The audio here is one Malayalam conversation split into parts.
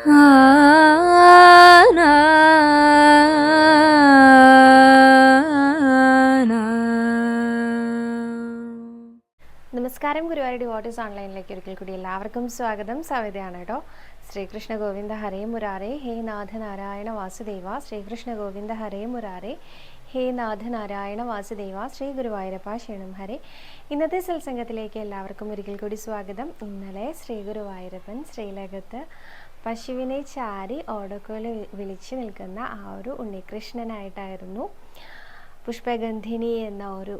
നമസ്കാരം ഗുരുവായൂർ ഡിവോട്ടീസ് ഓൺലൈനിലേക്ക് ഒരിക്കൽ കൂടി എല്ലാവർക്കും സ്വാഗതം. സവിതയാണ് കേട്ടോ. ശ്രീകൃഷ്ണ ഗോവിന്ദ ഹരേ മുരാരേ ഹേ നാഥ നാരായണ വാസുദേവ. ശ്രീകൃഷ്ണ ഗോവിന്ദ ഹരേ മുരാരേ ഹേ നാഥ നാരായണ വാസുദേവ. ശ്രീ ഗുരുവായൂരപ്പ ക്ഷീണം ഹരേ. ഇന്നത്തെ സത്സംഗത്തിലേക്ക് എല്ലാവർക്കും ഒരിക്കൽ കൂടി സ്വാഗതം. ഇന്നലെ ശ്രീ ഗുരുവായൂരപ്പൻ ശ്രീലകത്ത് പശുവിനെ ചാരി ഓടക്കോൽ വിളിച്ചു നിൽക്കുന്ന ആ ഒരു ഉണ്ണികൃഷ്ണനായിട്ടായിരുന്നു പുഷ്പഗന്ധിനി എന്ന ഒരു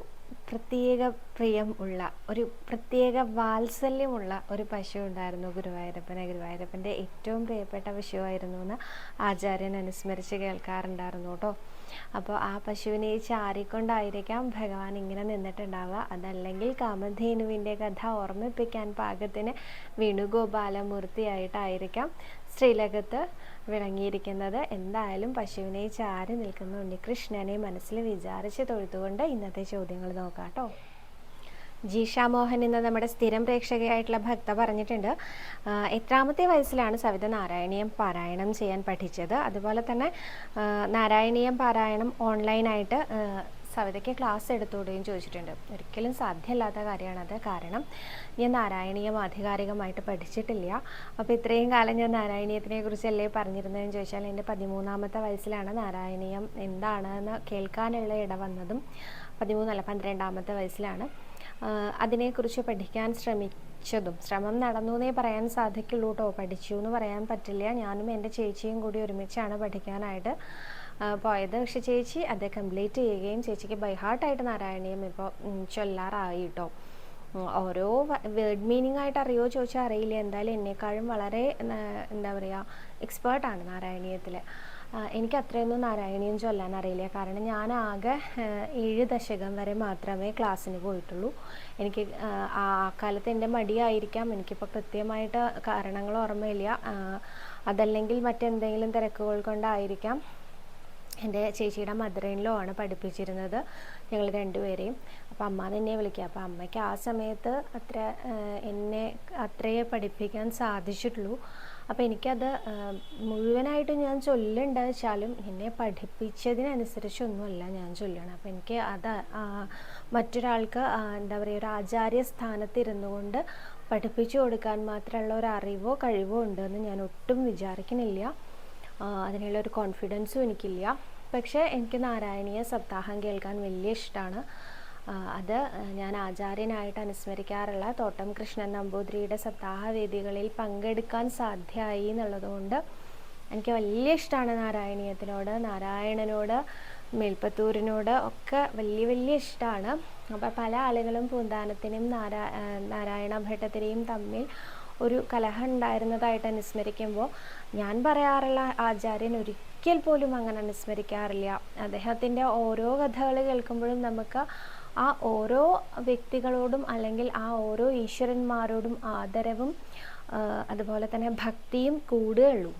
പ്രത്യേക പ്രിയം ഉള്ള ഒരു പ്രത്യേക വാത്സല്യമുള്ള ഒരു പശു ഉണ്ടായിരുന്നു ഗുരുവായൂരപ്പന്. ഗുരുവായൂരപ്പന്റെ ഏറ്റവും പ്രിയപ്പെട്ട പശുവായിരുന്നു എന്ന് ആചാര്യൻ അനുസ്മരിച്ച് കേൾക്കാറുണ്ടായിരുന്നു കേട്ടോ. അപ്പോൾ ആ പശുവിനെ ചാരിക്കൊണ്ടായിരിക്കാം ഭഗവാൻ ഇങ്ങനെ നിന്നിട്ടുണ്ടാവുക. അതല്ലെങ്കിൽ കാമധേനുവിന്റെ കഥ ഓർമ്മിപ്പിക്കാൻ പാകത്തിന് വേണുഗോപാലമൂർത്തിയായിട്ടായിരിക്കാം ശ്രീലകത്ത് വിളങ്ങിയിരിക്കുന്നത്. എന്തായാലും പശുവിനെ ചാരി നിൽക്കുന്ന ഉണ്ണികൃഷ്ണനെ മനസ്സിൽ വിചാരിച്ച് തൊഴുത്തുകൊണ്ട് ഇന്നത്തെ ചോദ്യങ്ങൾ നോക്കാം കേട്ടോ. ജീഷ മോഹൻ എന്ന നമ്മുടെ സ്ഥിരം പ്രേക്ഷകയായിട്ടുള്ള ഭക്ത പറഞ്ഞിട്ടുണ്ട്. എത്രാമത്തെ വയസ്സിലാണ് സവിത നാരായണീയം പാരായണം ചെയ്യാൻ പഠിച്ചത്. അതുപോലെ തന്നെ നാരായണീയം പാരായണം ഓൺലൈനായിട്ട് സവിതയ്ക്ക് ക്ലാസ് എടുത്തുകൂടെയും ചോദിച്ചിട്ടുണ്ട്. ഒരിക്കലും സാധ്യമല്ലാത്ത കാര്യമാണത്. കാരണം ഞാൻ നാരായണീയം ആധികാരികമായിട്ട് പഠിച്ചിട്ടില്ല. അപ്പോൾ ഇത്രയും കാലം ഞാൻ നാരായണീയത്തിനെ കുറിച്ചല്ലേ പറഞ്ഞിരുന്നതെന്ന് ചോദിച്ചാൽ എന്റെ പതിമൂന്നാമത്തെ വയസ്സിലാണ് നാരായണീയം എന്താണെന്ന് കേൾക്കാനുള്ള ഇട വന്നതും പതിമൂന്നല്ല പന്ത്രണ്ടാമത്തെ വയസ്സിലാണ്. അതിനെക്കുറിച്ച് പഠിക്കാൻ ശ്രമിച്ചതും. ശ്രമം നടന്നു എന്നേ പറയാൻ സാധിക്കുള്ളൂ കേട്ടോ പഠിച്ചു എന്ന് പറയാൻ പറ്റില്ല. ഞാനും എന്റെ ചേച്ചിയും കൂടി ഒരുമിച്ചാണ് പഠിക്കാനായിട്ട് പോയത്. പക്ഷെ ചേച്ചി അത് കംപ്ലീറ്റ് ചെയ്യുകയും ചേച്ചിക്ക് ബൈ ഹാർട്ടായിട്ട് നാരായണീയം ഇപ്പോൾ ചൊല്ലാറായി കേട്ടോ ഓരോ വേർഡ് മീനിങ് ആയിട്ട് അറിയോ ചോദിച്ചാൽ അറിയില്ല. എന്തായാലും എന്നെക്കാളും വളരെ എന്താ പറയുക എക്സ്പേർട്ടാണ് നാരായണീയത്തിൽ എനിക്ക് അത്രയൊന്നും നാരായണീയം ചൊല്ലാൻ അറിയില്ല. കാരണം ഞാൻ ആകെ ഏഴ് ദശകം വരെ മാത്രമേ ക്ലാസ്സിന് പോയിട്ടുള്ളൂ. എനിക്ക് ആ, കാലത്ത് എന്റെ മടിയായിരിക്കാം. എനിക്കിപ്പോൾ കൃത്യമായിട്ട് കാരണങ്ങൾ ഓർമ്മയില്ല. അതല്ലെങ്കിൽ മറ്റെന്തെങ്കിലും തിരക്കുകൾ കൊണ്ടായിരിക്കാം എന്റെ ചേച്ചിയുടെ മദറിനിലോ ആണ് പഠിപ്പിച്ചിരുന്നത് ഞങ്ങൾ രണ്ടുപേരെയും. അപ്പോൾ അമ്മ തന്നെ വിളിക്കുക. അപ്പോൾ അമ്മയ്ക്ക് ആ സമയത്ത് അത്ര എന്നെ അത്രയേ പഠിപ്പിക്കാൻ സാധിച്ചിട്ടുള്ളൂ. അപ്പോൾ എനിക്കത് മുഴുവനായിട്ട് ഞാൻ ചൊല്ലുണ്ട് വെച്ചാലും എന്നെ പഠിപ്പിച്ചതിനനുസരിച്ചൊന്നുമല്ല ഞാൻ ചൊല്ലണം അപ്പോൾ എനിക്ക് അത് മറ്റൊരാൾക്ക് എന്താ പറയുക ഒരു ആചാര്യ സ്ഥാനത്തിരുന്നു കൊണ്ട് പഠിപ്പിച്ചു കൊടുക്കാൻ മാത്രമുള്ള ഒരു അറിവോ കഴിവോ ഉണ്ടെന്ന് ഞാൻ ഒട്ടും വിചാരിക്കുന്നില്ല അതിനുള്ള ഒരു കോൺഫിഡൻസും എനിക്കില്ല. പക്ഷേ എനിക്ക് നാരായണീയ സപ്താഹം കേൾക്കാൻ വലിയ ഇഷ്ടമാണ് അത് ഞാൻ ആചാര്യനായിട്ട് അനുസ്മരിക്കാറുള്ള തോട്ടം കൃഷ്ണൻ നമ്പൂതിരിയുടെ സപ്താഹ വേദികളിൽ പങ്കെടുക്കാൻ സാധ്യമായി എന്നുള്ളതുകൊണ്ട് എനിക്ക് വലിയ ഇഷ്ടമാണ് നാരായണീയത്തിനോട് നാരായണനോട് മേൽപ്പത്തൂരിനോട് ഒക്കെ വലിയ വലിയ ഇഷ്ടമാണ് അപ്പോൾ പല ആളുകളും പൂന്താനത്തിനും നാരാ നാരായണ ഭട്ടത്തിനെയും തമ്മിൽ ഒരു കലഹം ഉണ്ടായിരുന്നതായിട്ട് അനുസ്മരിക്കുമ്പോൾ ഞാൻ പറയാറുള്ള ആചാര്യൻ ഒരിക്കൽ പോലും അങ്ങനെ അനുസ്മരിക്കാറില്ല. അദ്ദേഹത്തിന്റെ ഓരോ കഥകൾ കേൾക്കുമ്പോഴും നമുക്ക് ആ ഓരോ വ്യക്തികളോടും അല്ലെങ്കിൽ ആ ഓരോ ഈശ്വരന്മാരോടും ആദരവും അതുപോലെ തന്നെ ഭക്തിയും കൂടുകയുള്ളൂ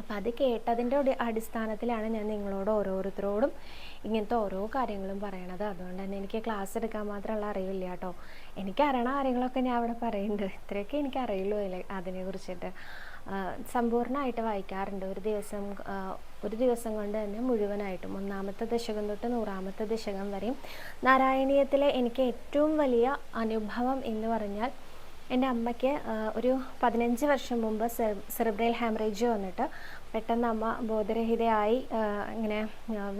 അപ്പം അത് കേട്ടതിന്റെ അടിസ്ഥാനത്തിലാണ് ഞാൻ നിങ്ങളോട് ഓരോരുത്തരോടും ഇങ്ങനത്തെ ഓരോ കാര്യങ്ങളും പറയണത്. അതുകൊണ്ട് തന്നെ എനിക്ക് ക്ലാസ് എടുക്കാൻ മാത്രമുള്ള അറിവില്ല കേട്ടോ. എനിക്ക് അറിയണ കാര്യങ്ങളൊക്കെ ഞാൻ അവിടെ പറയുന്നുണ്ട്. ഇത്രയൊക്കെ എനിക്കറിയുള്ളൂ അതിനെ കുറിച്ചിട്ട്. സമ്പൂർണമായിട്ട് വായിക്കാറുണ്ട്. ഒരു ദിവസം ഒരു ദിവസം കൊണ്ട് തന്നെ മുഴുവനായിട്ടും. ഒന്നാമത്തെ ദശകം തൊട്ട് നൂറാമത്തെ ദശകം വരെയും നാരായണീയത്തിലെ എനിക്ക് ഏറ്റവും വലിയ അനുഭവം എന്ന് പറഞ്ഞാൽ എന്റെ അമ്മയ്ക്ക് ഒരു പതിനഞ്ച് വർഷം മുമ്പ് സെറിബ്രൽ ഹാമറേജ് വന്നിട്ട് പെട്ടെന്ന് അമ്മ ബോധരഹിതയായി ഇങ്ങനെ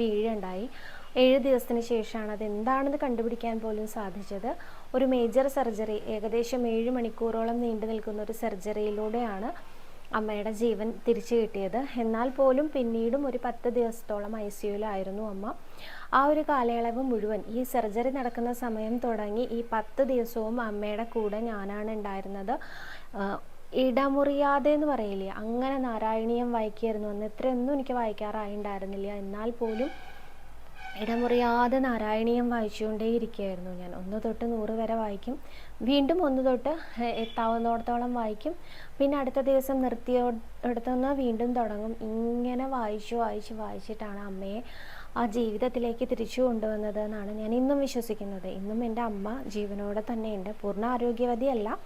വീഴുണ്ടായി. ഏഴ് ദിവസത്തിന് ശേഷമാണ് അത് എന്താണെന്ന് കണ്ടുപിടിക്കാൻ പോലും സാധിച്ചത്. ഒരു മേജർ സർജറി ഏകദേശം ഏഴ് മണിക്കൂറോളം നീണ്ടു നിൽക്കുന്ന ഒരു സർജറിയിലൂടെയാണ് അമ്മയുടെ ജീവൻ തിരിച്ചു കിട്ടിയത്. എന്നാൽ പോലും പിന്നീടും ഒരു പത്ത് ദിവസത്തോളം ഐ സിയുലായിരുന്നു അമ്മ. ആ ഒരു കാലയളവ് മുഴുവൻ ഈ സർജറി നടക്കുന്ന സമയം തുടങ്ങി ഈ പത്ത് ദിവസവും അമ്മയുടെ കൂടെ ഞാനാണ് ഉണ്ടായിരുന്നത്. ഇടമുറിയാതെ എന്ന് പറയില്ലേ? അങ്ങനെ നാരായണീയം വായിക്കായിരുന്നു. അന്ന് ഇത്രയൊന്നും എനിക്ക് വായിക്കാറായി ഉണ്ടായിരുന്നില്ല. എന്നാൽ പോലും ഇടമുറിയാതെ നാരായണീയം വായിച്ചുകൊണ്ടേയിരിക്കുകയായിരുന്നു ഞാൻ. ഒന്ന് തൊട്ട് നൂറ് വരെ വായിക്കും. വീണ്ടും ഒന്ന് തൊട്ട് എത്താവുന്നിടത്തോളം വായിക്കും. പിന്നെ അടുത്ത ദിവസം നിർത്തിയോടത്തുനിന്ന് വീണ്ടും തുടങ്ങും. ഇങ്ങനെ വായിച്ചു വായിച്ച് വായിച്ചിട്ടാണ് അമ്മയെ ആ ജീവിതത്തിലേക്ക് തിരിച്ചു കൊണ്ടുവന്നത് എന്നാണ് ഞാൻ ഇന്നും വിശ്വസിക്കുന്നത്. ഇന്നും എന്റെ അമ്മ ജീവനോടെ തന്നെയുണ്ട് പൂർണ ആരോഗ്യവതിയല്ല.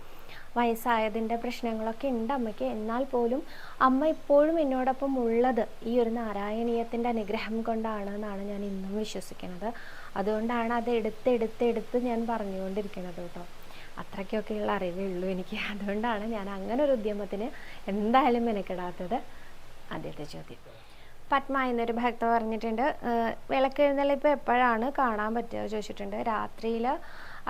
വയസ്സായതിന്റെ പ്രശ്നങ്ങളൊക്കെ ഉണ്ട് അമ്മയ്ക്ക്. എന്നാൽ പോലും അമ്മ ഇപ്പോഴും എന്നോടൊപ്പം ഉള്ളത് ഈ ഒരു നാരായണീയത്തിന്റെ അനുഗ്രഹം കൊണ്ടാണ് എന്നാണ് ഞാൻ ഇന്നും വിശ്വസിക്കുന്നത്. അതുകൊണ്ടാണ് അത് എടുത്ത് എടുത്ത് എടുത്ത് ഞാൻ പറഞ്ഞുകൊണ്ടിരിക്കുന്നത് കേട്ടോ. അത്രയ്ക്കൊക്കെയുള്ള അറിവേ ഉള്ളൂ എനിക്ക്. അതുകൊണ്ടാണ് ഞാൻ അങ്ങനെ ഒരു ഉദ്യമത്തിന് എന്തായാലും മെനക്കെടാത്തത് ആദ്യത്തെ ചോദ്യം. പത്മ എന്നൊരു ഭക്ത പറഞ്ഞിട്ടുണ്ട് വിളക്കെഴുന്നള്ളിപ്പ് എപ്പോഴാണ് കാണാൻ പറ്റുക? ചോദിച്ചിട്ടുണ്ട്. രാത്രിയിൽ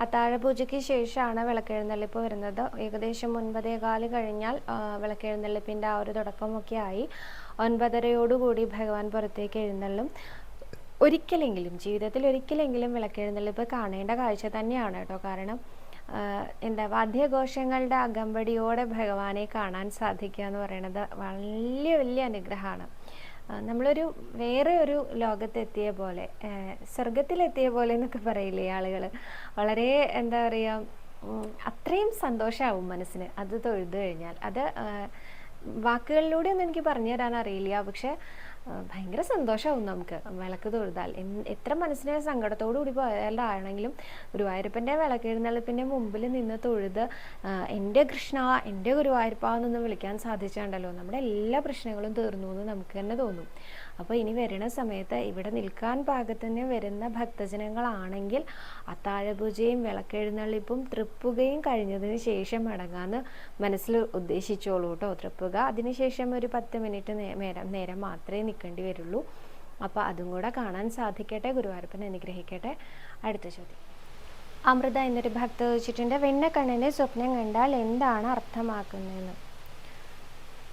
അത്താഴ പൂജയ്ക്ക് ശേഷമാണ് വിളക്കെഴുന്നള്ളിപ്പ് വരുന്നത്. ഏകദേശം ഒൻപതേ കാൽ കഴിഞ്ഞാൽ വിളക്കെഴുന്നള്ളിപ്പിന്റെ ആ ഒരു തുടക്കമൊക്കെ ആയി ഒൻപതരയോടുകൂടി ഭഗവാൻ പുറത്തേക്ക് എഴുന്നള്ളും. ഒരിക്കലെങ്കിലും ജീവിതത്തിൽ ഒരിക്കലെങ്കിലും വിളക്കെഴുന്നള്ളിപ്പ് കാണേണ്ട കാഴ്ച തന്നെയാണ് കേട്ടോ കാരണം എന്താ വാദ്യഘോഷങ്ങളുടെ അകമ്പടിയോടെ ഭഗവാനെ കാണാൻ സാധിക്കുക എന്ന് പറയുന്നത് വലിയ വലിയ അനുഗ്രഹമാണ്. നമ്മളൊരു വേറെ ഒരു ലോകത്തെത്തിയ പോലെ സ്വർഗത്തിലെത്തിയ പോലെ എന്നൊക്കെ പറയില്ലേ ആളുകൾ വളരെ എന്താ പറയുക അത്രയും സന്തോഷമാവും മനസ്സിന് അത് തൊഴുതു കഴിഞ്ഞാൽ. അത് വാക്കുകളിലൂടെ ഒന്നും എനിക്ക് പറഞ്ഞു തരാൻ അറിയില്ല. പക്ഷെ ഭയങ്കര സന്തോഷമാവും നമുക്ക്. വിളക്ക് തൊഴുതാൽ. എത്ര മനസ്സിന് സങ്കടത്തോടു കൂടി പോയാലാണെങ്കിലും ഗുരുവായൂരപ്പന്റെ വിളക്കെഴുന്നള്ളിപ്പിന്റെ മുമ്പിൽ നിന്ന് തൊഴുത് എന്റെ കൃഷ്ണ എന്റെ ഗുരുവായൂരപ്പ എന്നൊന്ന് വിളിക്കാൻ സാധിച്ചുണ്ടല്ലോ. നമ്മുടെ എല്ലാ പ്രശ്നങ്ങളും തീർന്നു എന്ന് നമുക്ക് തന്നെ തോന്നും. അപ്പോൾ ഇനി വരുന്ന സമയത്ത് ഇവിടെ നിൽക്കാൻ പാകത്തിന് വരുന്ന ഭക്തജനങ്ങളാണെങ്കിൽ അത്താഴപൂജയും വിളക്കെഴുന്നള്ളിപ്പും തൃപ്പുകയും കഴിഞ്ഞതിന് ശേഷം മടങ്ങാന്ന് മനസ്സിൽ ഉദ്ദേശിച്ചോളൂ കേട്ടോ. തൃപ്പുക അതിനുശേഷം ഒരു പത്ത് മിനിറ്റ് നേരം നേരം മാത്രമേ നിൽക്കേണ്ടി വരുള്ളൂ. അപ്പോൾ അതും കൂടെ കാണാൻ സാധിക്കട്ടെ ഗുരുവായൂരപ്പൻ അനുഗ്രഹിക്കട്ടെ. അടുത്ത ചോദ്യം. അമൃത എന്നൊരു ഭക്ത ചോദിച്ചിട്ടുണ്ട് വെണ്ണക്കണ്ണന്റെ സ്വപ്നം കണ്ടാൽ എന്താണ് അർത്ഥമാക്കുന്നതെന്ന്?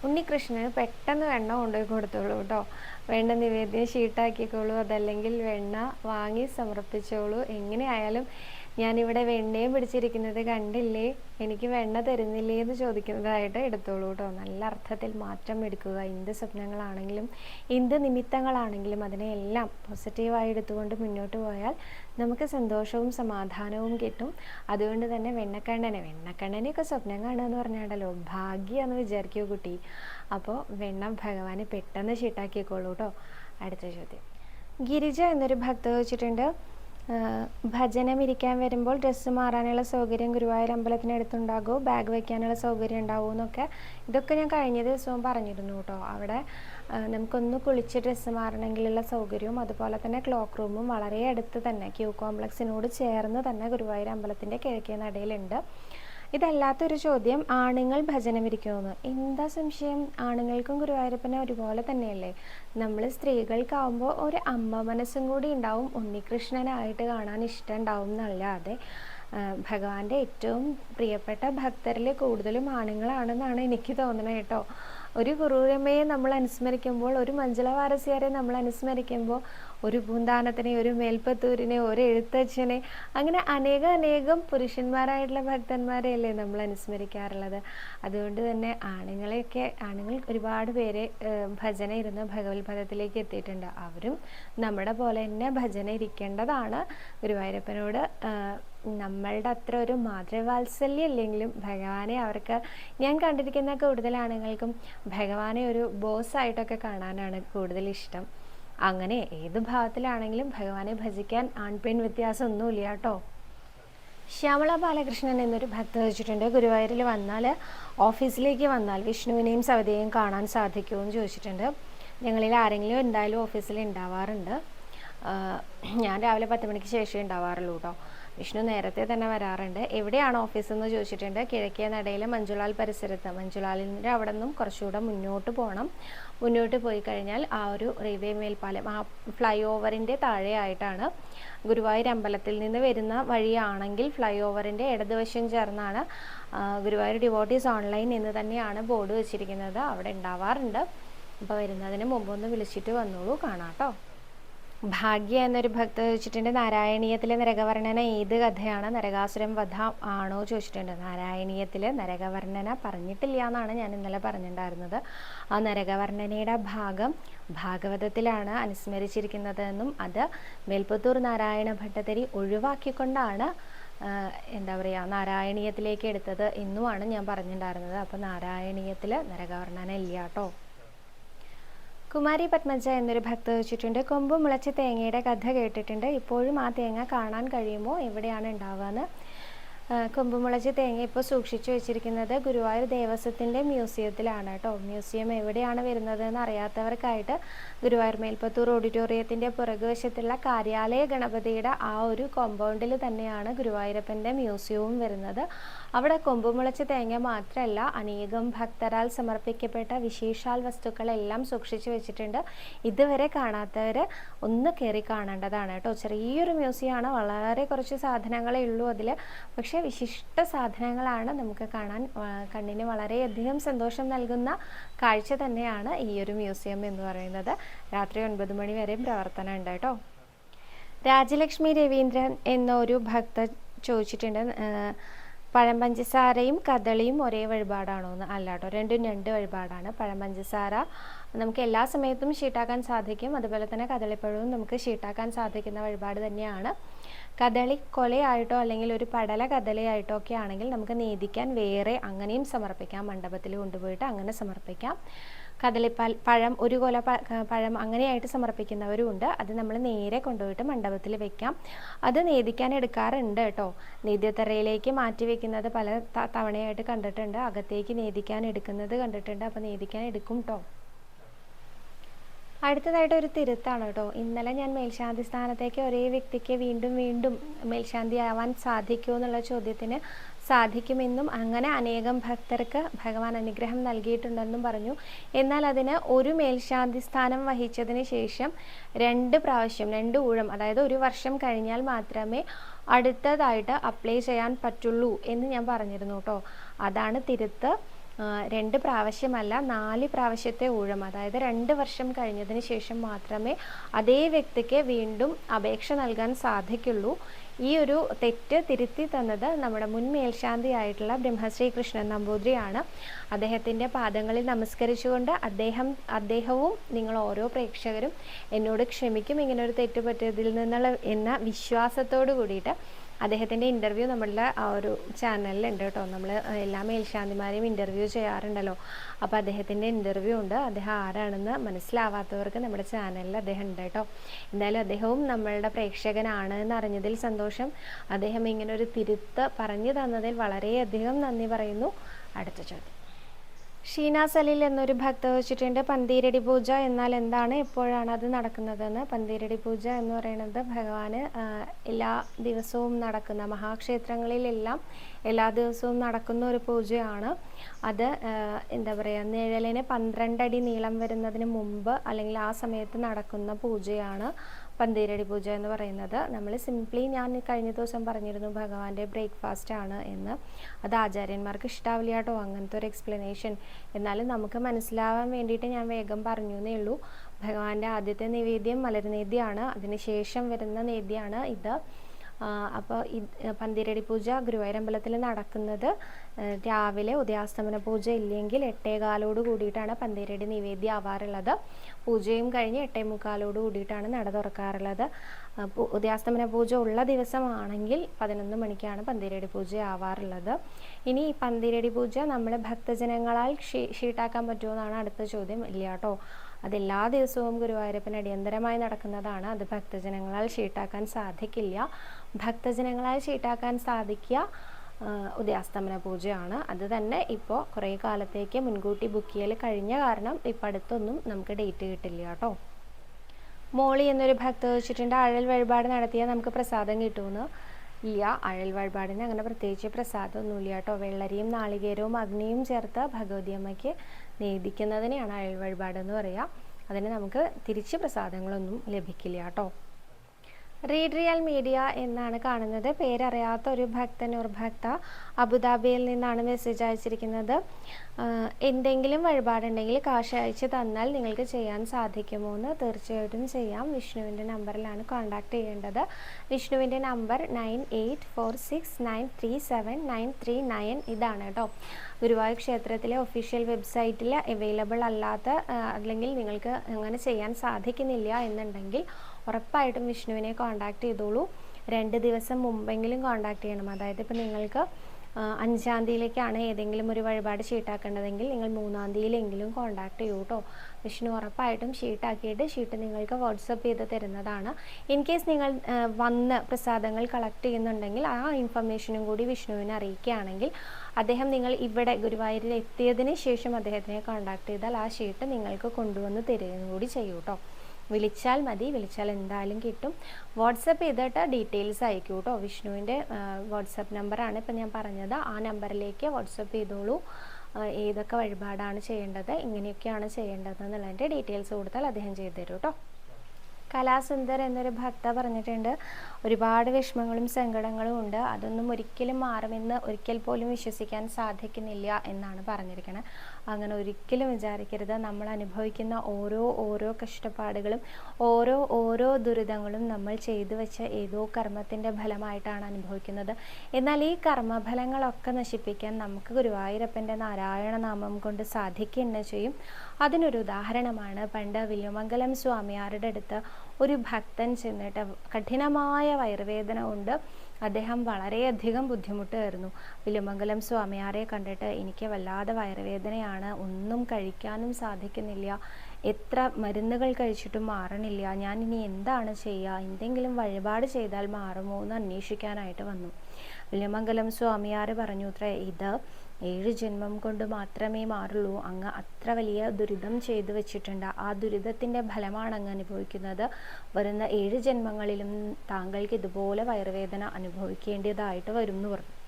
ഉണ്ണികൃഷ്ണന് പെട്ടെന്ന് വെണ്ണ കൊണ്ടുപോയി കൊടുത്തോളൂ കേട്ടോ. വെണ്ണ നിവേദ്യം ഷീട്ടാക്കിക്കോളൂ അതല്ലെങ്കിൽ വെണ്ണ വാങ്ങി സമർപ്പിച്ചോളൂ. എങ്ങനെയായാലും ഞാനിവിടെ വെണ്ണയും പിടിച്ചിരിക്കുന്നത് കണ്ടില്ലേ? എനിക്ക് വെണ്ണ തരുന്നില്ലേ എന്ന് ചോദിക്കുന്നതായിട്ട് എടുത്തോളൂ കേട്ടോ നല്ല അർത്ഥത്തിൽ മാറ്റം എടുക്കുക. എന്ത് സ്വപ്നങ്ങളാണെങ്കിലും എന്ത് നിമിത്തങ്ങളാണെങ്കിലും അതിനെയെല്ലാം പോസിറ്റീവായി എടുത്തുകൊണ്ട് മുന്നോട്ട് പോയാൽ നമുക്ക് സന്തോഷവും സമാധാനവും കിട്ടും. അതുകൊണ്ട് തന്നെ വെണ്ണക്കണ്ണനെ വെണ്ണക്കണ്ണനെയൊക്കെ സ്വപ്നം കാണുക എന്ന് പറഞ്ഞാണ്ടല്ലോ. ഭാഗ്യമെന്ന് വിചാരിക്കൂ കുട്ടി. അപ്പോൾ വെണ്ണ ഭഗവാനെ പെട്ടെന്ന് ഷീട്ടാക്കിക്കോളൂ കേട്ടോ അടുത്ത ചോദ്യം. ഗിരിജ എന്നൊരു ഭക്ത ചോദിച്ചിട്ടുണ്ട്. ആഹ് ഭജനം ഇരിക്കാൻ വരുമ്പോൾ ഡ്രസ്സ് മാറാനുള്ള സൗകര്യം ഗുരുവായൂർ അമ്പലത്തിനടുത്തുണ്ടാകുമോ ബാഗ് വയ്ക്കാനുള്ള സൗകര്യം ഉണ്ടാവുമോ എന്നൊക്കെ ഇതൊക്കെ ഞാൻ കഴിഞ്ഞ ദിവസവും പറഞ്ഞിരുന്നു കേട്ടോ. അവിടെ നമുക്കൊന്ന് കുളിച്ച് ഡ്രസ്സ് മാറണമെങ്കിലുള്ള സൗകര്യവും അതുപോലെ തന്നെ ക്ലോക്ക് റൂമും വളരെ അടുത്ത് തന്നെ ക്യൂ കോംപ്ലക്സിനോട് ചേർന്ന് തന്നെ ഗുരുവായൂർ അമ്പലത്തിന്റെ കിഴക്കേ നടയിലുണ്ട്. ഇതല്ലാത്തൊരു ചോദ്യം ആണുങ്ങൾ ഭജനമിരിക്കുമെന്ന്. എന്താ സംശയം? ആണുങ്ങൾക്കും ഗുരുവായൂരപ്പനെ ഒരുപോലെ തന്നെയല്ലേ? നമ്മൾ സ്ത്രീകൾക്കാവുമ്പോൾ ഒരു അമ്മ മനസ്സും കൂടി ഉണ്ടാവും. ഉണ്ണികൃഷ്ണനായിട്ട് കാണാൻ ഇഷ്ടം ഉണ്ടാവും എന്നല്ലാതെ ഭഗവാന്റെ ഏറ്റവും പ്രിയപ്പെട്ട ഭക്തരിൽ കൂടുതലും ആണുങ്ങളാണെന്നാണ് എനിക്ക് തോന്നുന്നത് കേട്ടോ. ഒരു കുറൂരമ്മയെ നമ്മൾ അനുസ്മരിക്കുമ്പോൾ ഒരു മഞ്ജുള വാരസ്യാരെ നമ്മൾ അനുസ്മരിക്കുമ്പോൾ ഒരു പൂന്താനത്തിനെ ഒരു മേൽപ്പത്തൂരിനെ ഒരു എഴുത്തച്ഛനെ അങ്ങനെ അനേകം അനേകം പുരുഷന്മാരായിട്ടുള്ള ഭക്തന്മാരെയല്ലേ നമ്മൾ അനുസ്മരിക്കാറുള്ളത്. അതുകൊണ്ട് തന്നെ ആണുങ്ങളെയൊക്കെ ആണുങ്ങൾ ഒരുപാട് പേര് ഭജന ഇരുന്ന് ഭഗവത് പദത്തിലേക്ക് എത്തിയിട്ടുണ്ട്. അവരും നമ്മുടെ പോലെ തന്നെ ഭജന ഇരിക്കേണ്ടതാണ്. ഗുരുവായൂരപ്പനോട് നമ്മളുടെ അത്ര ഒരു മാതൃവാത്സല്യം ഇല്ലെങ്കിലും ഭഗവാനെ അവർക്ക് ഞാൻ കണ്ടിരിക്കുന്ന കൂടുതൽ ആണുങ്ങൾക്കും ഭഗവാനെ ഒരു ബോസായിട്ടൊക്കെ കാണാനാണ് കൂടുതൽ ഇഷ്ടം. അങ്ങനെ ഏത് ഭാവത്തിലാണെങ്കിലും ഭഗവാനെ ഭജിക്കാൻ ആൺപെൺ വ്യത്യാസമൊന്നുമില്ല കേട്ടോ. ശ്യാമള ബാലകൃഷ്ണൻ എന്നൊരു ഭക്ത ചോദിച്ചിട്ടുണ്ട്. ഗുരുവായൂരിൽ വന്നാൽ ഓഫീസിലേക്ക് വന്നാൽ വിഷ്ണുവിനെയും സവിതയെയും കാണാൻ സാധിക്കുമോ എന്ന് ചോദിച്ചിട്ടുണ്ട്. ഞങ്ങളിൽ ആരെങ്കിലും എന്തായാലും ഓഫീസിൽ ഉണ്ടാവാറുണ്ട്. ഞാൻ രാവിലെ പത്ത് മണിക്ക് ശേഷമേ ഉണ്ടാവാറുള്ളൂ കേട്ടോ. വിഷ്ണു നേരത്തെ തന്നെ വരാറുണ്ട്. എവിടെയാണ് ഓഫീസ് എന്ന് ചോദിച്ചിട്ടുണ്ട്. കിഴക്കേ നടയിലെ മഞ്ജുലാൽ പരിസരത്ത്. മഞ്ജുലാലിന്റെ അവിടെ നിന്നും കുറച്ചുകൂടെ മുന്നോട്ട് പോകണം. മുന്നോട്ട് പോയി കഴിഞ്ഞാൽ ആ ഒരു റെയിൽവേ മേൽപ്പാലം ആ ഫ്ലൈ ഓവറിന്റെ താഴെയായിട്ടാണ് ഗുരുവായൂർ അമ്പലത്തിൽ നിന്ന് വരുന്ന വഴിയാണെങ്കിൽ ഫ്ലൈ ഓവറിന്റെ ഇടതുവശം ചേർന്നാണ് ഗുരുവായൂർ ഡിവോട്ടീസ് ഓൺലൈൻ എന്ന് തന്നെയാണ് ബോർഡ് വെച്ചിരിക്കുന്നത്. അവിടെ ഉണ്ടാവാറുണ്ട്. അപ്പോൾ വരുന്നതിന് മുമ്പ് ഒന്ന് വിളിച്ചിട്ട് വന്നോളൂ. കാണാം കേട്ടോ. ഭാഗ്യ എന്നൊരു ഭക്ത ചോദിച്ചിട്ടുണ്ട് നാരായണീയത്തിലെ നരകവർണന ഏത് കഥയാണ്? നരകാസുരം വധ ആണോ ചോദിച്ചിട്ടുണ്ട്. നാരായണീയത്തിലെ നരകവർണന പറഞ്ഞിട്ടില്ല എന്നാണ് ഞാൻ ഇന്നലെ പറഞ്ഞിട്ടുണ്ടായിരുന്നത്. ആ നരകവർണനയുടെ ഭാഗം ഭാഗവതത്തിലാണ് അനുസ്മരിച്ചിരിക്കുന്നത് എന്നും അത് മേൽപ്പത്തൂർ നാരായണ ഭട്ടതിരി ഒഴിവാക്കിക്കൊണ്ടാണ് എന്താ പറയുക നാരായണീയത്തിലേക്ക് എടുത്തത് എന്നുമാണ് ഞാൻ പറഞ്ഞിട്ടുണ്ടായിരുന്നത്. അപ്പോൾ നാരായണീയത്തിൽ നരകവർണന ഇല്ല കേട്ടോ. കുമാരി പത്മജ എന്നൊരു ഭക്ത വെച്ചിട്ടുണ്ട്. കൊമ്പ് മുളച്ച തേങ്ങയുടെ കഥ കേട്ടിട്ടുണ്ട്. ഇപ്പോഴും ആ തേങ്ങ കാണാൻ കഴിയുമോ? എവിടെയാണ് ഉണ്ടാവുക എന്ന് ആ, കൊമ്പുമുളച്ച് തേങ്ങ ഇപ്പോൾ സൂക്ഷിച്ചു വെച്ചിരിക്കുന്നത് ഗുരുവായൂർ ദേവസ്വത്തിന്റെ മ്യൂസിയത്തിലാണ് കേട്ടോ. മ്യൂസിയം എവിടെയാണ് വരുന്നത് എന്ന് അറിയാത്തവർക്കായിട്ട് ഗുരുവായൂർ മേൽപ്പത്തൂർ ഓഡിറ്റോറിയത്തിന്റെ പുറകുവശത്തുള്ള കാര്യാലയ ഗണപതിയുടെ ആ ഒരു കോമ്പൗണ്ടിൽ തന്നെയാണ് ഗുരുവായൂരപ്പന്റെ മ്യൂസിയവും വരുന്നത്. അവിടെ കൊമ്പുമുളച്ച തേങ്ങ മാത്രമല്ല അനേകം ഭക്തരാൽ സമർപ്പിക്കപ്പെട്ട വിശേഷാൽ വസ്തുക്കളെല്ലാം സൂക്ഷിച്ചു വെച്ചിട്ടുണ്ട്. ഇതുവരെ കാണാത്തവർ ഒന്ന് കയറി കാണേണ്ടതാണ് കേട്ടോ. ചെറിയൊരു മ്യൂസിയമാണ് വളരെ കുറച്ച് സാധനങ്ങളേ ഉള്ളൂ അതിൽ പക്ഷേ വിശിഷ്ട സാധനങ്ങളാണ് നമുക്ക് കാണാൻ കണ്ണിന് വളരെയധികം സന്തോഷം നൽകുന്ന കാഴ്ച തന്നെയാണ് ഈ ഒരു മ്യൂസിയം എന്ന് പറയുന്നത്. രാത്രി ഒൻപത് മണി വരെയും പ്രവർത്തനം ഉണ്ട് കേട്ടോ. രാജലക്ഷ്മി രവീന്ദ്രൻ എന്നൊരു ഭക്ത ചോദിച്ചിട്ടുണ്ട് പഴംപഞ്ചസാരയും പഴം പഞ്ചസാരയും കദളിയും ഒരേ വഴിപാടാണോ എന്ന്? അല്ല കേട്ടോ രണ്ടും രണ്ട് വഴിപാടാണ്. പഴം പഞ്ചസാര നമുക്ക് എല്ലാ സമയത്തും ഷീട്ടാക്കാൻ സാധിക്കും. അതുപോലെ തന്നെ കദളിപ്പഴവും നമുക്ക് ഷീട്ടാക്കാൻ സാധിക്കുന്ന വഴിപാട് തന്നെയാണ്. കദളി കൊലയായിട്ടോ അല്ലെങ്കിൽ ഒരു പടല കദളിയായിട്ടോ ഒക്കെ ആണെങ്കിൽ നമുക്ക് നീതിക്കാൻ വേറെ അങ്ങനെയും സമർപ്പിക്കാം. മണ്ഡപത്തിൽ കൊണ്ടുപോയിട്ട് അങ്ങനെ സമർപ്പിക്കാം. കദളിപ്പാൽ പഴം ഒരു കൊല പഴം അങ്ങനെയായിട്ട് സമർപ്പിക്കുന്നവരും ഉണ്ട് അത് നമ്മൾ നേരെ കൊണ്ടുപോയിട്ട് മണ്ഡപത്തിൽ വെക്കാം. അത് നേദിക്കാൻ എടുക്കാറുണ്ട് കേട്ടോ. നേദ്യത്തറയിലേക്ക് മാറ്റി വെക്കുന്നത് പല തവണയായിട്ട് കണ്ടിട്ടുണ്ട്. അകത്തേക്ക് നേദിക്കാൻ എടുക്കുന്നത് കണ്ടിട്ടുണ്ട്. അപ്പോൾ നേദിക്കാൻ എടുക്കും കേട്ടോ അടുത്തതായിട്ട് ഒരു തിരുത്താണ് കേട്ടോ ഇന്നലെ ഞാൻ മേൽശാന്തി സ്ഥാനത്തേക്ക് ഒരേ വ്യക്തിക്ക് വീണ്ടും വീണ്ടും മേൽശാന്തി ആവാൻ സാധിക്കുമോ എന്നുള്ള ചോദ്യത്തിന് സാധിക്കുമെന്നും അങ്ങനെ അനേകം ഭക്തർക്ക് ഭഗവാൻ അനുഗ്രഹം നൽകിയിട്ടുണ്ടെന്നും പറഞ്ഞു. എന്നാൽ അതിന് ഒരു മേൽശാന്തി സ്ഥാനം വഹിച്ചതിന് ശേഷം രണ്ട് പ്രാവശ്യം രണ്ട് ഊഴം അതായത് ഒരു വർഷം കഴിഞ്ഞാൽ മാത്രമേ അടുത്തതായിട്ട് അപ്ലൈ ചെയ്യാൻ പറ്റുള്ളൂ എന്ന് ഞാൻ പറഞ്ഞിരുന്നു കേട്ടോ. അതാണ് തിരുത്ത് രണ്ട് പ്രാവശ്യമല്ല നാല് പ്രാവശ്യത്തെ ഊഴം. അതായത് രണ്ട് വർഷം കഴിഞ്ഞതിന് ശേഷം മാത്രമേ അതേ വ്യക്തിക്ക് വീണ്ടും അപേക്ഷ നൽകാൻ സാധിക്കുള്ളൂ. ഈ ഒരു തെറ്റ് തിരുത്തി തന്നത് നമ്മുടെ മുൻ മേൽശാന്തി ആയിട്ടുള്ള ബ്രഹ്മശ്രീ കൃഷ്ണൻ നമ്പൂതിരിയാണ്. അദ്ദേഹത്തിന്റെ പാദങ്ങളിൽ നമസ്കരിച്ചുകൊണ്ട് അദ്ദേഹം അദ്ദേഹവും നിങ്ങൾ ഓരോ പ്രേക്ഷകരും എന്നോട് ക്ഷമിക്കും. ഇങ്ങനൊരു തെറ്റ് പറ്റിയതിൽ നിന്നുള്ള എന്ന വിശ്വാസത്തോടു കൂടിയിട്ട് അദ്ദേഹത്തിന്റെ ഇന്റർവ്യൂ നമ്മളുടെ ആ ഒരു ചാനലിലുണ്ട് കേട്ടോ. നമ്മൾ എല്ലാ മേൽശാന്തിമാരെയും ഇന്റർവ്യൂ ചെയ്യാറുണ്ടല്ലോ. അപ്പോൾ അദ്ദേഹത്തിന്റെ ഇന്റർവ്യൂ ഉണ്ട്. അദ്ദേഹം ആരാണെന്ന് മനസ്സിലാവാത്തവർക്ക് നമ്മുടെ ചാനലിൽ അദ്ദേഹം ഉണ്ട് കേട്ടോ. എന്തായാലും അദ്ദേഹവും നമ്മളുടെ പ്രേക്ഷകനാണ് എന്ന് അറിഞ്ഞതിൽ സന്തോഷം. അദ്ദേഹം ഇങ്ങനെ ഒരു തിരുത്ത് പറഞ്ഞു തന്നതിൽ വളരെയധികം നന്ദി പറയുന്നു. അടുത്ത ചോദ്യം. ഷീന സലീൽ എന്നൊരു ഭക്ത വെച്ചിട്ടുണ്ട്. പന്തീരടി പൂജ എന്നാൽ എന്താണ് എപ്പോഴാണ് അത് നടക്കുന്നതെന്ന്? പന്തീരടി പൂജ എന്ന് പറയുന്നത് ഭഗവാന് എല്ലാ ദിവസവും നടക്കുന്ന മഹാക്ഷേത്രങ്ങളിലെല്ലാം എല്ലാ ദിവസവും നടക്കുന്ന ഒരു പൂജയാണ്. അത് എന്താ പറയുക നിഴലിന് പന്ത്രണ്ടടി നീളം വരുന്നതിന് മുമ്പ് അല്ലെങ്കിൽ ആ സമയത്ത് നടക്കുന്ന പൂജയാണ്. പന്തീരടി പൂജ എന്ന് പറയുന്നത്. നമ്മൾ സിംപ്ലി ഞാൻ കഴിഞ്ഞ ദിവസം പറഞ്ഞിരുന്നു ഭഗവാന്റെ ബ്രേക്ക്ഫാസ്റ്റ് ആണ് എന്ന്. അത് ആചാര്യന്മാർക്ക് ഇഷ്ടാവില്ല കേട്ടോ. അങ്ങനത്തെ ഒരു എക്സ്പ്ലനേഷൻ എന്നാലും നമുക്ക് മനസ്സിലാവാൻ വേണ്ടിയിട്ട് ഞാൻ വേഗം പറഞ്ഞു എന്നേ ഉള്ളൂ. ഭഗവാന്റെ ആദ്യത്തെ നിവേദ്യം മലർനേദ്യമാണ് അതിനുശേഷം വരുന്ന നേദ്യമാണ് ഇത്. അപ്പോൾ ഈ പന്തിരടി പൂജ ഗുരുവായൂരമ്പലത്തിൽ നടക്കുന്നത്. രാവിലെ ഉദയാസ്തമന പൂജ ഇല്ലെങ്കിൽ എട്ടേകാലോട് കൂടിയിട്ടാണ് പന്തിരടി നിവേദ്യം ആവാറുള്ളത്. പൂജയും കഴിഞ്ഞ് എട്ടേ മുക്കാലോട് കൂടിയിട്ടാണ് നട തുറക്കാറുള്ളത്. ഉദയാസ്തമന പൂജ ഉള്ള ദിവസമാണെങ്കിൽ പതിനൊന്ന് മണിക്കാണ് പന്തിരടി പൂജ ആവാറുള്ളത് ഇനി ഈ പന്തിരടി പൂജ നമ്മുടെ ഭക്തജനങ്ങളാൽ ഷീട്ടാക്കാൻ പറ്റുമെന്നാണ് അടുത്ത ചോദ്യം. ഇല്ല കേട്ടോ. അതെല്ലാ ദിവസവും ഗുരുവായൂരപ്പൻ അടിയന്തരമായി നടക്കുന്നതാണ്. അത് ഭക്തജനങ്ങളാൽ ഷീട്ടാക്കാൻ സാധിക്കില്ല. ഭക്തജനങ്ങളാൽ ഷീട്ടാക്കാൻ സാധിക്കുക ഉദയാസ്തമന പൂജയാണ്. അത് തന്നെ ഇപ്പോൾ കുറേ കാലത്തേക്ക് മുൻകൂട്ടി ബുക്ക് ചെയ്യൽ കഴിഞ്ഞ കാരണം ഇപ്പം അടുത്തൊന്നും നമുക്ക് ഡേറ്റ് കിട്ടില്ല കേട്ടോ. മോളി എന്നൊരു ഭക്ത വെച്ചിട്ടുണ്ട് അഴൽ വഴിപാട് നടത്തിയാൽ നമുക്ക് പ്രസാദം കിട്ടുമെന്ന്. ഇല്ല അഴൽ വഴിപാടിന് അങ്ങനെ പ്രത്യേകിച്ച് പ്രസാദമൊന്നുമില്ല കേട്ടോ. വെള്ളരിയും നാളികേരവും അഗ്നിയും ചേർത്ത് ഭഗവതി അമ്മയ്ക്ക് നേദിക്കുന്നതിനെയാണ് അഴൽ വഴിപാട് എന്ന് പറയുക അതിന് നമുക്ക് തിരിച്ച് പ്രസാദങ്ങളൊന്നും ലഭിക്കില്ല കേട്ടോ. റീഡ് റിയൽ മീഡിയ എന്നാണ് കാണുന്നത്. പേരറിയാത്ത ഒരു ഭക്തൻ ഉർഭക്ത ഭക്ത അബുദാബിയിൽ നിന്നാണ് മെസ്സേജ് അയച്ചിരിക്കുന്നത്. എന്തെങ്കിലും വഴിപാടുണ്ടെങ്കിൽ കാശ് അയച്ച് തന്നാൽ നിങ്ങൾക്ക് ചെയ്യാൻ സാധിക്കുമോ എന്ന് തീർച്ചയായിട്ടും ചെയ്യാം. വിഷ്ണുവിന്റെ നമ്പറിലാണ് കോൺടാക്റ്റ് ചെയ്യേണ്ടത്. വിഷ്ണുവിന്റെ number nine eight four six nine three seven nine three nine ഇതാണ് കേട്ടോ ഗുരുവായൂർ ക്ഷേത്രത്തിലെ ഒഫീഷ്യൽ വെബ്സൈറ്റിൽ അവൈലബിൾ അല്ലാത്ത അല്ലെങ്കിൽ നിങ്ങൾക്ക് അങ്ങനെ ചെയ്യാൻ സാധിക്കുന്നില്ല എന്നുണ്ടെങ്കിൽ ഉറപ്പായിട്ടും വിഷ്ണുവിനെ കോൺടാക്ട് ചെയ്തോളൂ. രണ്ട് ദിവസം മുമ്പെങ്കിലും കോൺടാക്ട് ചെയ്യണം. അതായത് ഇപ്പോൾ നിങ്ങൾക്ക് അഞ്ചാം തീയതിയിലേക്കാണ് ഏതെങ്കിലും ഒരു വഴിപാട് ഷീട്ടാക്കേണ്ടതെങ്കിൽ നിങ്ങൾ മൂന്നാം തീയതിയിലെങ്കിലും കോൺടാക്ട് ചെയ്യൂ കേട്ടോ വിഷ്ണു ഉറപ്പായിട്ടും ഷീട്ടാക്കിയിട്ട് ഷീട്ട് നിങ്ങൾക്ക് വാട്സപ്പ് ചെയ്ത് തരുന്നതാണ്. ഇൻ കേസ് നിങ്ങൾ വന്ന് പ്രസാദങ്ങൾ കളക്ട് ചെയ്യുന്നുണ്ടെങ്കിൽ ആ ഇൻഫർമേഷനും കൂടി വിഷ്ണുവിനെ അറിയിക്കുകയാണെങ്കിൽ അദ്ദേഹം നിങ്ങൾ ഇവിടെ ഗുരുവായൂരിൽ എത്തിയതിന് ശേഷം അദ്ദേഹത്തിനെ കോൺടാക്ട് ചെയ്താൽ ആ ഷീട്ട് നിങ്ങൾക്ക് കൊണ്ടുവന്ന് തരികയും കൂടി ചെയ്യൂ കേട്ടോ വിളിച്ചാൽ മതി വിളിച്ചാൽ എന്തായാലും കിട്ടും. വാട്സപ്പ് ചെയ്തിട്ട് ഡീറ്റെയിൽസ് അയക്കൂ കേട്ടോ വിഷ്ണുവിന്റെ വാട്സപ്പ് നമ്പറാണ് ഇപ്പം ഞാൻ പറഞ്ഞത്. ആ നമ്പറിലേക്ക് വാട്സപ്പ് ചെയ്തോളൂ. ഏതൊക്കെ വഴിപാടാണ് ചെയ്യേണ്ടത് ഇങ്ങനെയൊക്കെയാണ് ചെയ്യേണ്ടത് എന്നുള്ളതിന്റെ ഡീറ്റെയിൽസ് കൊടുത്താൽ അദ്ദേഹം ചെയ്തു തരും കേട്ടോ കലാസുന്ദർ എന്നൊരു ഭക്ത പറഞ്ഞിട്ടുണ്ട്. ഒരുപാട് വിഷമങ്ങളും സങ്കടങ്ങളും ഉണ്ട്. അതൊന്നും ഒരിക്കലും മാറുമെന്ന് ഒരിക്കൽ പോലും വിശ്വസിക്കാൻ സാധിക്കുന്നില്ല എന്നാണ് പറഞ്ഞിരിക്കുന്നത് അങ്ങനെ ഒരിക്കലും വിചാരിക്കരുത്. നമ്മൾ അനുഭവിക്കുന്ന ഓരോ ഓരോ കഷ്ടപ്പാടുകളും ഓരോ ഓരോ ദുരിതങ്ങളും നമ്മൾ ചെയ്തു വെച്ച ഏതോ കർമ്മത്തിന്റെ ഫലമായിട്ടാണ് അനുഭവിക്കുന്നത്. എന്നാൽ ഈ കർമ്മഫലങ്ങളൊക്കെ നശിപ്പിക്കാൻ നമുക്ക് ഗുരുവായൂരപ്പന്റെ നാരായണ നാമം കൊണ്ട് സാധിക്കുക ചെയ്യും. അതിനൊരു ഉദാഹരണമാണ് പണ്ട് വില്യമംഗലം സ്വാമിയാരുടെ അടുത്ത് ഒരു ഭക്തൻ ചെന്നിട്ട് കഠിനമായ വയറുവേദന കൊണ്ട് അദ്ദേഹം വളരെയധികം ബുദ്ധിമുട്ടായിരുന്നു. വിലമംഗലം സ്വാമിയാരെ കണ്ടിട്ട് എനിക്ക് വല്ലാതെ വയറുവേദനയാണ്. ഒന്നും കഴിക്കാനും സാധിക്കുന്നില്ല. എത്ര മരുന്നുകൾ കഴിച്ചിട്ടും മാറണില്ല. ഞാൻ ഇനി എന്താണ് ചെയ്യുക എന്തെങ്കിലും വഴിപാട് ചെയ്താൽ മാറുമോ എന്ന് അന്വേഷിക്കാനായിട്ട് വന്നു. വിലമംഗലം സ്വാമിയാർ പറഞ്ഞു ഇത്ര ഇത് ഏഴ് ജന്മം കൊണ്ട് മാത്രമേ മാറുള്ളൂ. അങ്ങ് അത്ര വലിയ ദുരിതം ചെയ്തു വെച്ചിട്ടുണ്ട്. ആ ദുരിതത്തിന്റെ ഫലമാണ് അങ്ങ് അനുഭവിക്കുന്നത്. വരുന്ന ഏഴ് ജന്മങ്ങളിലും താങ്കൾക്ക് ഇതുപോലെ വയറുവേദന അനുഭവിക്കേണ്ടതായിട്ട് വരും എന്ന് പറഞ്ഞു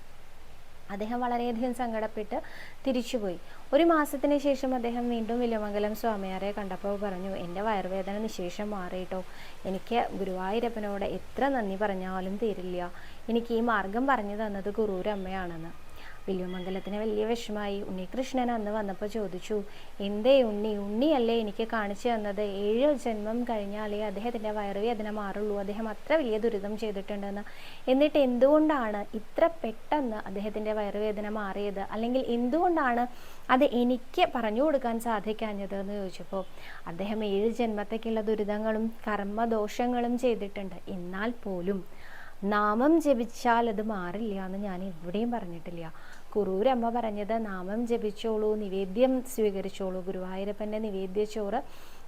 അദ്ദേഹം വളരെയധികം സങ്കടപ്പെട്ട് തിരിച്ചുപോയി. ഒരു മാസത്തിന് ശേഷം അദ്ദേഹം വീണ്ടും വില്യമംഗലം സ്വാമിയാരെ കണ്ടപ്പോൾ പറഞ്ഞു എന്റെ വയറുവേദന നിശേഷം മാറിയിട്ടോ. എനിക്ക് ഗുരുവായൂരപ്പനോട് എത്ര നന്ദി പറഞ്ഞാലും തീരില്ല. എനിക്ക് ഈ മാർഗം പറഞ്ഞു തന്നത് കുറൂരമ്മയാണെന്ന് വില്യമംഗലത്തിന് വലിയ വിഷമായി ഉണ്ണികൃഷ്ണൻ അന്ന് വന്നപ്പോൾ ചോദിച്ചു എന്തേ ഉണ്ണി? ഉണ്ണിയല്ലേ എനിക്ക് കാണിച്ചു തന്നത്. ഏഴ് ജന്മം കഴിഞ്ഞാലേ അദ്ദേഹത്തിന്റെ വയറുവേദന മാറുള്ളൂ. അദ്ദേഹം അത്ര വലിയ ദുരിതം ചെയ്തിട്ടുണ്ടെന്ന്. എന്നിട്ട് എന്തുകൊണ്ടാണ് ഇത്ര പെട്ടെന്ന് അദ്ദേഹത്തിന്റെ വയറുവേദന മാറിയത്? അല്ലെങ്കിൽ എന്തുകൊണ്ടാണ് അത് എനിക്ക് പറഞ്ഞു കൊടുക്കാൻ സാധിക്കാഞ്ഞത് എന്ന് ചോദിച്ചപ്പോൾ അദ്ദേഹം ഏഴ് ജന്മത്തേക്കുള്ള ദുരിതങ്ങളും കർമ്മദോഷങ്ങളും ചെയ്തിട്ടുണ്ട്. എന്നാൽ പോലും നാമം ജപിച്ചാൽ അത് മാറില്ല എന്ന് ഞാൻ എവിടെയും പറഞ്ഞിട്ടില്ല. കുറൂരമ്മ പറഞ്ഞത് നാമം ജപിച്ചോളൂ നിവേദ്യം സ്വീകരിച്ചോളൂ ഗുരുവായൂരപ്പന്റെ നിവേദ്യ ചോറ്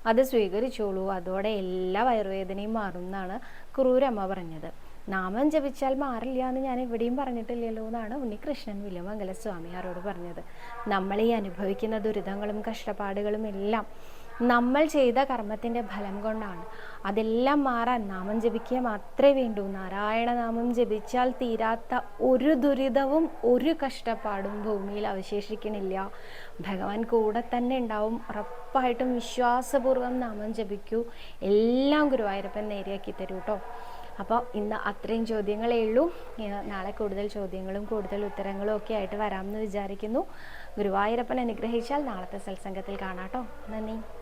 അത് സ്വീകരിച്ചോളൂ അതോടെ എല്ലാ വയറുവേദനയും മാറും എന്നാണ് കുറൂരമ്മ പറഞ്ഞത്. നാമം ജപിച്ചാൽ മാറില്ല എന്ന് ഞാൻ എവിടെയും പറഞ്ഞിട്ടില്ലല്ലോ എന്നാണ് ഉണ്ണികൃഷ്ണൻ വില്യമംഗല സ്വാമിയാരോട് പറഞ്ഞത്. നമ്മൾ ഈ അനുഭവിക്കുന്ന ദുരിതങ്ങളും കഷ്ടപ്പാടുകളും എല്ലാം നമ്മൾ ചെയ്ത കർമ്മത്തിന്റെ ഫലം കൊണ്ടാണ്. അതെല്ലാം മാറാൻ നാമം ജപിക്കുക മാത്രമേ വേണ്ടൂ. നാരായണ നാമം ജപിച്ചാൽ തീരാത്ത ഒരു ദുരിതവും ഒരു കഷ്ടപ്പാടും ഭൂമിയിൽ അവശേഷിക്കണില്ല. ഭഗവാൻ കൂടെ തന്നെ ഉണ്ടാവും. ഉറപ്പായിട്ടും വിശ്വാസപൂർവം നാമം ജപിക്കൂ. എല്ലാം ഗുരുവായൂരപ്പൻ നേരെയാക്കി തരൂ കേട്ടോ അപ്പോൾ ഇന്ന് അത്രയും ചോദ്യങ്ങളേ ഉള്ളൂ. നാളെ കൂടുതൽ ചോദ്യങ്ങളും കൂടുതൽ ഉത്തരങ്ങളും ഒക്കെ ആയിട്ട് വരാമെന്ന് വിചാരിക്കുന്നു. ഗുരുവായൂരപ്പൻ അനുഗ്രഹിച്ചാൽ നാളത്തെ സത്സംഗത്തിൽ കാണാം കേട്ടോ നന്ദി.